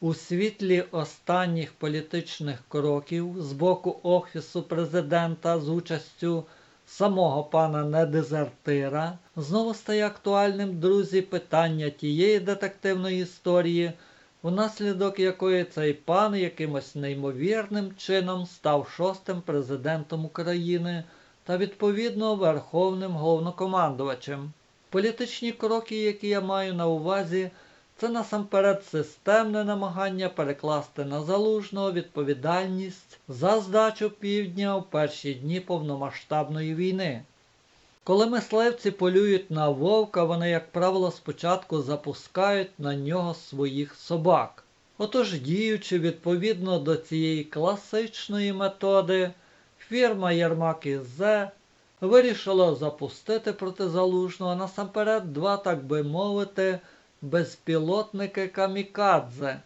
У світлі останніх політичних кроків з боку Офісу президента з участю самого пана недезертира знову стає актуальним, друзі, питання тієї детективної історії, внаслідок якої цей пан якимось неймовірним чином став шостим президентом України та відповідно верховним головнокомандувачем. Політичні кроки, які я маю на увазі, це насамперед системне намагання перекласти на залужного відповідальність за здачу півдня у перші дні повномасштабної війни. Коли мисливці полюють на вовка, вони, як правило, спочатку запускають на нього своїх собак. Отож, діючи відповідно до цієї класичної методи, фірма Єрмак і Зе вирішила запустити проти залужного насамперед два, так би мовити, безпілотники Камікадзе,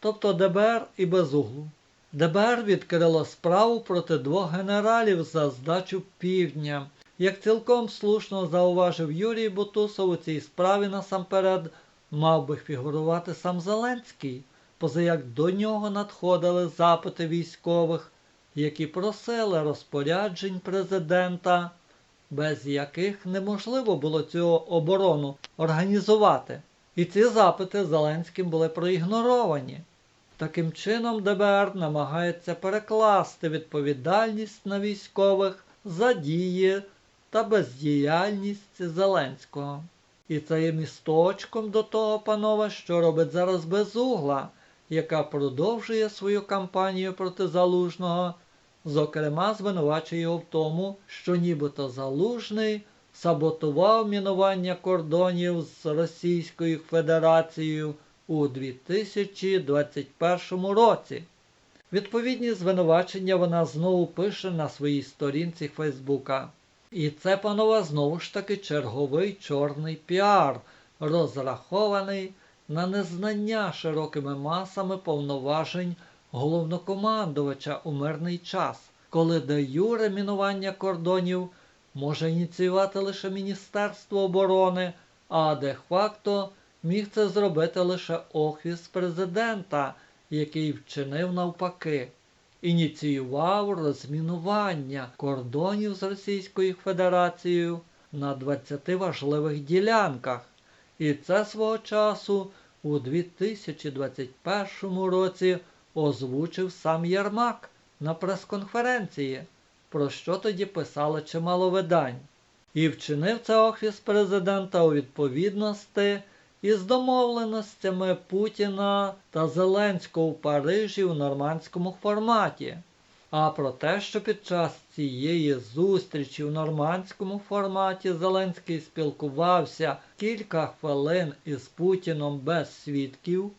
тобто ДБР і Безуглу. ДБР відкрило справу проти двох генералів за здачу півдня. Як цілком слушно зауважив Юрій Бутусов, у цій справі насамперед мав би фігурувати сам Зеленський, позаяк до нього надходили запити військових, які просили розпоряджень президента, без яких неможливо було цю оборону організувати. І ці запити Зеленським були проігноровані. Таким чином, ДБР намагається перекласти відповідальність на військових за дії та бездіяльність Зеленського. І це є місточком до того, панове, що робить зараз безугла, яка продовжує свою кампанію проти залужного, зокрема звинувачує його в тому, що нібито залужний саботував мінування кордонів з Російською Федерацією у 2021 році. Відповідні звинувачення вона знову пише на своїй сторінці Фейсбука. І це, панове, знову ж таки черговий чорний піар, розрахований на незнання широкими масами повноважень головнокомандувача у мирний час, коли де юре мінування кордонів може ініціювати лише Міністерство оборони, а де-факто міг це зробити лише Офіс президента, який вчинив навпаки. Ініціював розмінування кордонів з Російською Федерацією на 20 важливих ділянках. І це свого часу у 2021 році озвучив сам Єрмак на прес-конференції, про що тоді писали чимало видань. І вчинив це Офіс президента у відповідності із домовленостями Путіна та Зеленського у Парижі у нормандському форматі. А про те, що під час цієї зустрічі в нормандському форматі Зеленський спілкувався кілька хвилин із Путіном без свідків,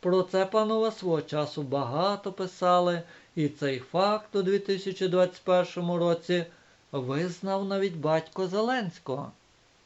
про це панове свого часу багато писали, і цей факт у 2021 році визнав навіть батько Зеленського.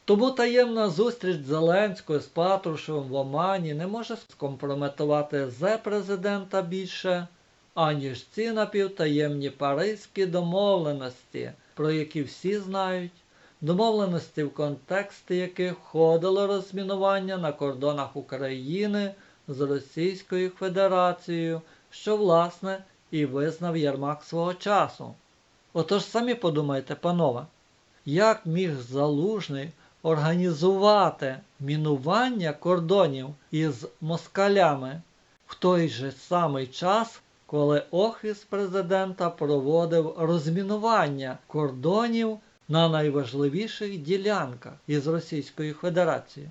Тому таємна зустріч Зеленського з Патрушевим в Омані не може скомпрометувати зе президента більше, аніж ці напівтаємні паризькі домовленості, про які всі знають, домовленості в контексті яких входило розмінування на кордонах України з Російською Федерацією, що, власне, і визнав Єрмак свого часу. Отож самі подумайте, панове, як міг залужний організувати мінування кордонів із москалями в той же самий час, коли Офіс президента проводив розмінування кордонів на найважливіших ділянках із Російською Федерацією.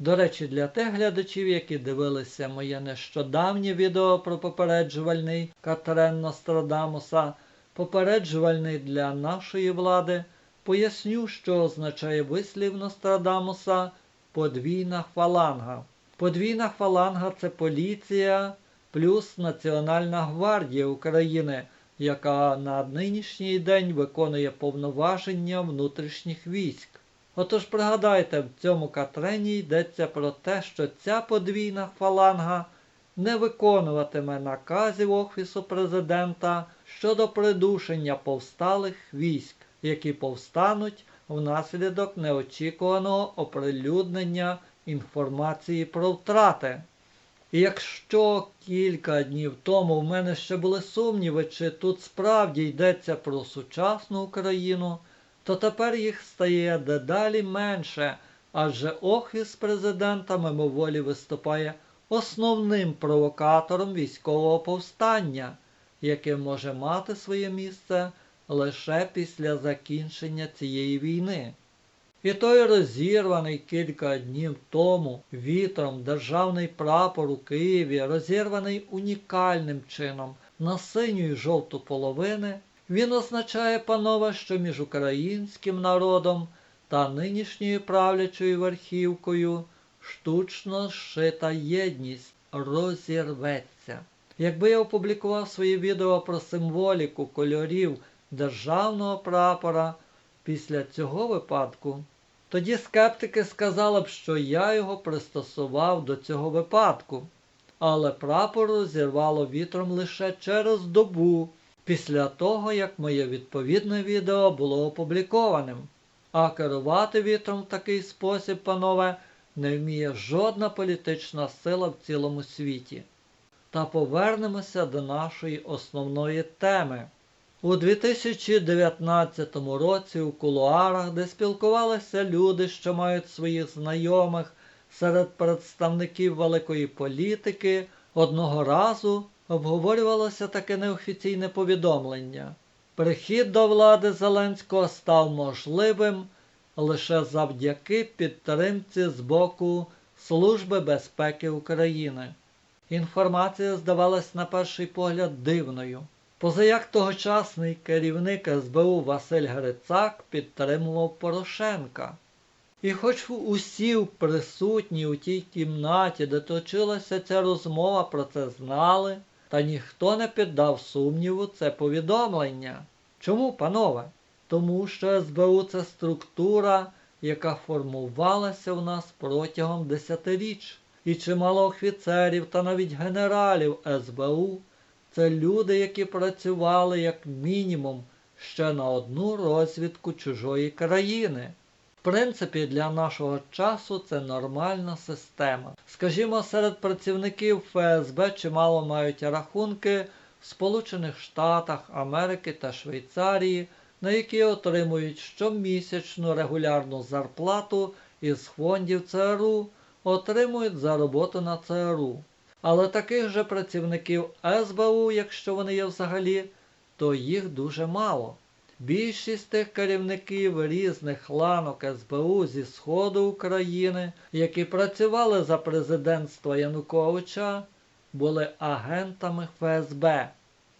До речі, для тих глядачів, які дивилися моє нещодавнє відео про попереджувальний Катрен Нострадамуса, попереджувальний для нашої влади, поясню, що означає вислів Нострадамуса подвійна фаланга. Подвійна фаланга це поліція плюс Національна гвардія України, яка на нинішній день виконує повноваження внутрішніх військ. Отож пригадайте, в цьому катрені йдеться про те, що ця подвійна фаланга не виконуватиме наказів Офісу президента щодо придушення повсталих військ, які повстануть внаслідок неочікуваного оприлюднення інформації про втрати. І якщо кілька днів тому в мене ще були сумніви, чи тут справді йдеться про сучасну Україну, то тепер їх стає дедалі менше, адже офіс президента мимоволі виступає основним провокатором військового повстання, яке може мати своє місце лише після закінчення цієї війни. І той розірваний кілька днів тому вітром державний прапор у Києві, розірваний унікальним чином на синю і жовту половини, він означає, панове, що між українським народом та нинішньою правлячою верхівкою штучно зшита єдність розірветься. Якби я опублікував своє відео про символіку кольорів державного прапора після цього випадку, тоді скептики сказали б, що я його пристосував до цього випадку. Але прапор розірвало вітром лише через добу після того, як моє відповідне відео було опублікованим. А керувати вітром в такий спосіб, панове, не вміє жодна політична сила в цілому світі. Та повернемося до нашої основної теми. У 2019 році у кулуарах, де спілкувалися люди, що мають своїх знайомих серед представників великої політики, одного разу обговорювалося таке неофіційне повідомлення. Прихід до влади Зеленського став можливим лише завдяки підтримці з боку Служби безпеки України. Інформація здавалась на перший погляд дивною. Позаяк тогочасний керівник СБУ Василь Грицак підтримував Порошенка. І хоч усі присутні у тій кімнаті, де точилася ця розмова, про це знали, та ніхто не піддав сумніву це повідомлення. Чому, панове? Тому що СБУ це структура, яка формувалася в нас протягом десятиріч. І чимало офіцерів та навіть генералів СБУ це люди, які працювали як мінімум ще на одну розвідку чужої країни. В принципі, для нашого часу це нормальна система. Скажімо, серед працівників ФСБ чимало мають рахунки в Сполучених Штатах, Америки та Швейцарії, на які отримують щомісячну регулярну зарплату із фондів ЦРУ, отримують за роботу на ЦРУ. Але таких же працівників СБУ, якщо вони є взагалі, то їх дуже мало. Більшість тих керівників різних ланок СБУ зі Сходу України, які працювали за президентства Януковича, були агентами ФСБ.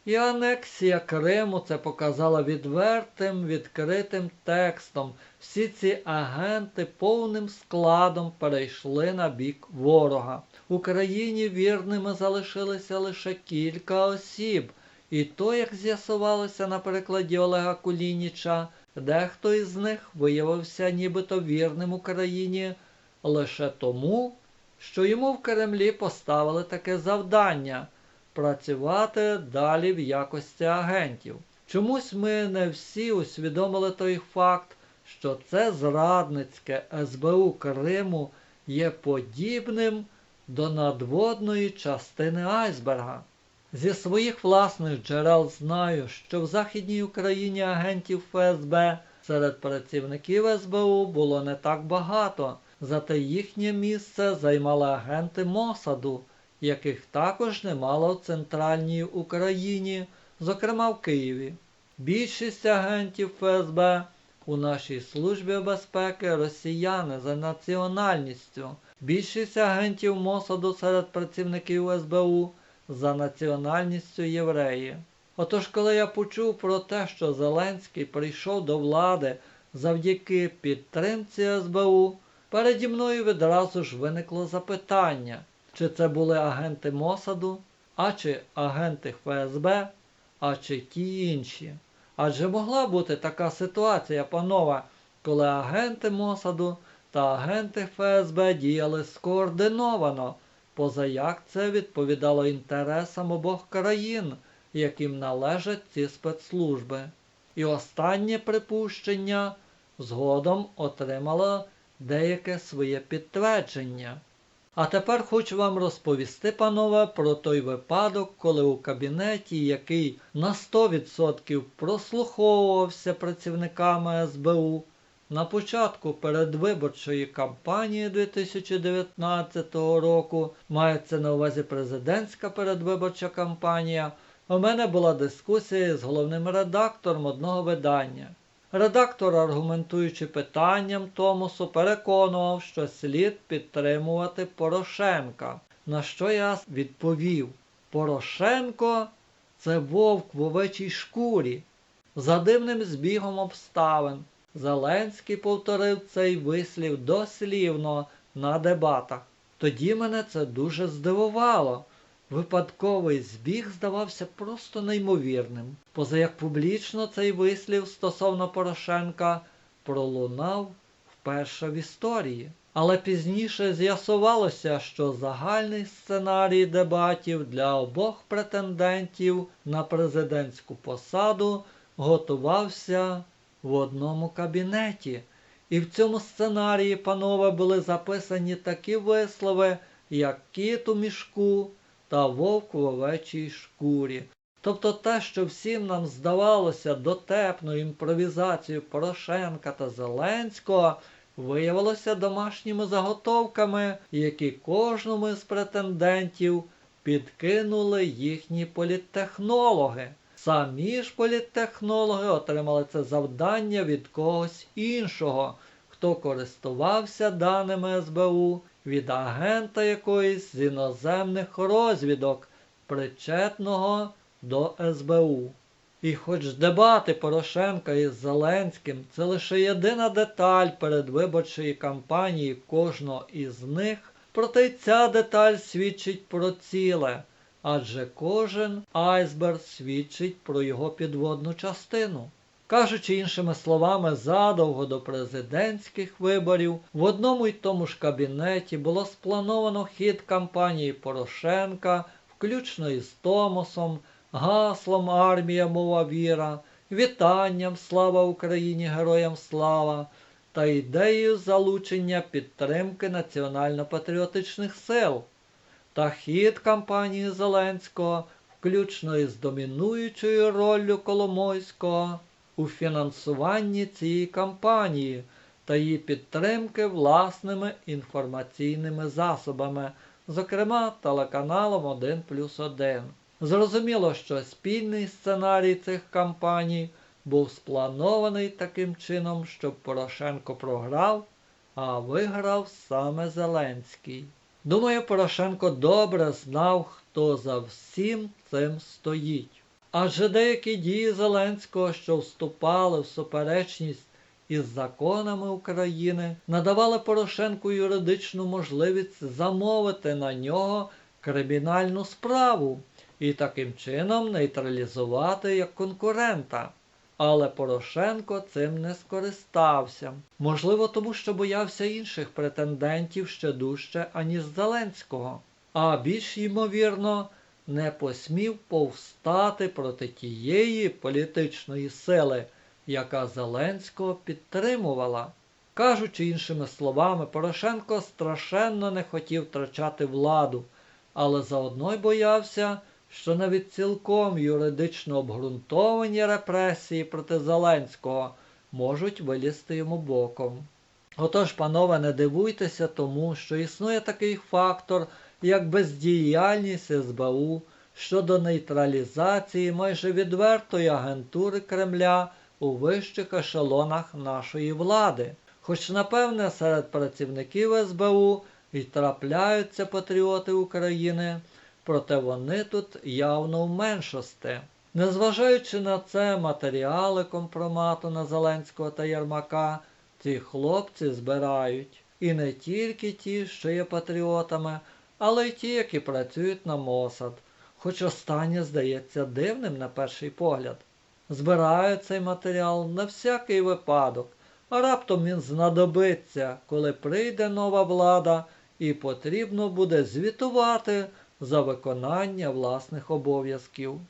І анексія Криму це показала відвертим, відкритим текстом. Всі ці агенти повним складом перейшли на бік ворога. Україні вірними залишилися лише кілька осіб. І то, як з'ясувалося на прикладі Олега Кулініча, дехто із них виявився нібито вірним Україні лише тому, що йому в Кремлі поставили таке завдання працювати далі в якості агентів. Чомусь ми не всі усвідомили той факт, що це зрадницьке СБУ Криму є подібним до надводної частини айсберга. Зі своїх власних джерел знаю, що в Західній Україні агентів ФСБ серед працівників СБУ було не так багато, зате їхнє місце займали агенти Мосаду, яких також немало в центральній Україні, зокрема в Києві. Більшість агентів ФСБ у нашій службі безпеки росіяни за національністю. Більшість агентів Мосаду серед працівників СБУ за національністю євреї. Отож, коли я почув про те, що Зеленський прийшов до влади завдяки підтримці СБУ, переді мною відразу ж виникло запитання, чи це були агенти Мосаду, а чи агенти ФСБ, а чи ті інші. Адже могла бути така ситуація, панове, коли агенти Мосаду та агенти ФСБ діяли скоординовано, позаяк це відповідало інтересам обох країн, яким належать ці спецслужби. І останнє припущення згодом отримало деяке своє підтвердження. А тепер хочу вам розповісти, панове, про той випадок, коли у кабінеті, який на 100% прослуховувався працівниками СБУ, на початку передвиборчої кампанії 2019 року, мається на увазі президентська передвиборча кампанія, у мене була дискусія з головним редактором одного видання. Редактор, аргументуючи питанням Томосу, переконував, що слід підтримувати Порошенка. На що я відповів: Порошенко це вовк в овечій шкурі. За дивним збігом обставин Зеленський повторив цей вислів дослівно на дебатах. Тоді мене це дуже здивувало. Випадковий збіг здавався просто неймовірним. Позаяк публічно цей вислів стосовно Порошенка пролунав вперше в історії. Але пізніше з'ясувалося, що загальний сценарій дебатів для обох претендентів на президентську посаду готувався в одному кабінеті. І в цьому сценарії, панове, були записані такі вислови, як кіт у мішку та вовк в овечій шкурі. Тобто те, що всім нам здавалося дотепною імпровізацією Порошенка та Зеленського, виявилося домашніми заготовками, які кожному з претендентів підкинули їхні політтехнологи. Самі ж політтехнологи отримали це завдання від когось іншого, хто користувався даними СБУ від агента якоїсь з іноземних розвідок, причетного до СБУ. І хоч дебати Порошенка із Зеленським це лише єдина деталь передвиборчої кампанії кожного із них, проте й ця деталь свідчить про ціле, адже кожен айсберг свідчить про його підводну частину. Кажучи іншими словами, задовго до президентських виборів в одному й тому ж кабінеті було сплановано хід кампанії Порошенка, включно із Томосом, гаслом Армія мова віра, вітанням Слава Україні, Героям Слава та ідеєю залучення підтримки національно-патріотичних сил. Та хід кампанії Зеленського, включно із домінуючою роллю Коломойського у фінансуванні цієї кампанії та її підтримки власними інформаційними засобами, зокрема телеканалом 1 плюс 1. Зрозуміло, що спільний сценарій цих кампаній був спланований таким чином, щоб Порошенко програв, а виграв саме Зеленський. Думаю, Порошенко добре знав, хто за всім цим стоїть. Адже деякі дії Зеленського, що вступали в суперечність із законами України, надавали Порошенку юридичну можливість замовити на нього кримінальну справу і таким чином нейтралізувати як конкурента. Але Порошенко цим не скористався. Можливо, тому що боявся інших претендентів ще дужче, аніж Зеленського. А більш ймовірно, не посмів повстати проти тієї політичної сили, яка Зеленського підтримувала. Кажучи іншими словами, Порошенко страшенно не хотів втрачати владу, але заодно й боявся, що навіть цілком юридично обґрунтовані репресії проти Зеленського можуть вилізти йому боком. Отож, панове, не дивуйтеся тому, що існує такий фактор, як бездіяльність СБУ щодо нейтралізації майже відвертої агентури Кремля у вищих ешелонах нашої влади. Хоч, напевне, серед працівників СБУ і трапляються патріоти України, проте вони тут явно в меншості. Незважаючи на це матеріали компромату на Зеленського та Єрмака, ці хлопці збирають. І не тільки ті, що є патріотами, але й ті, які працюють на Мосад, хоч останнє здається дивним на перший погляд. Збирають цей матеріал на всякий випадок, а раптом він знадобиться, коли прийде нова влада і потрібно буде звітувати за виконання власних обов'язків.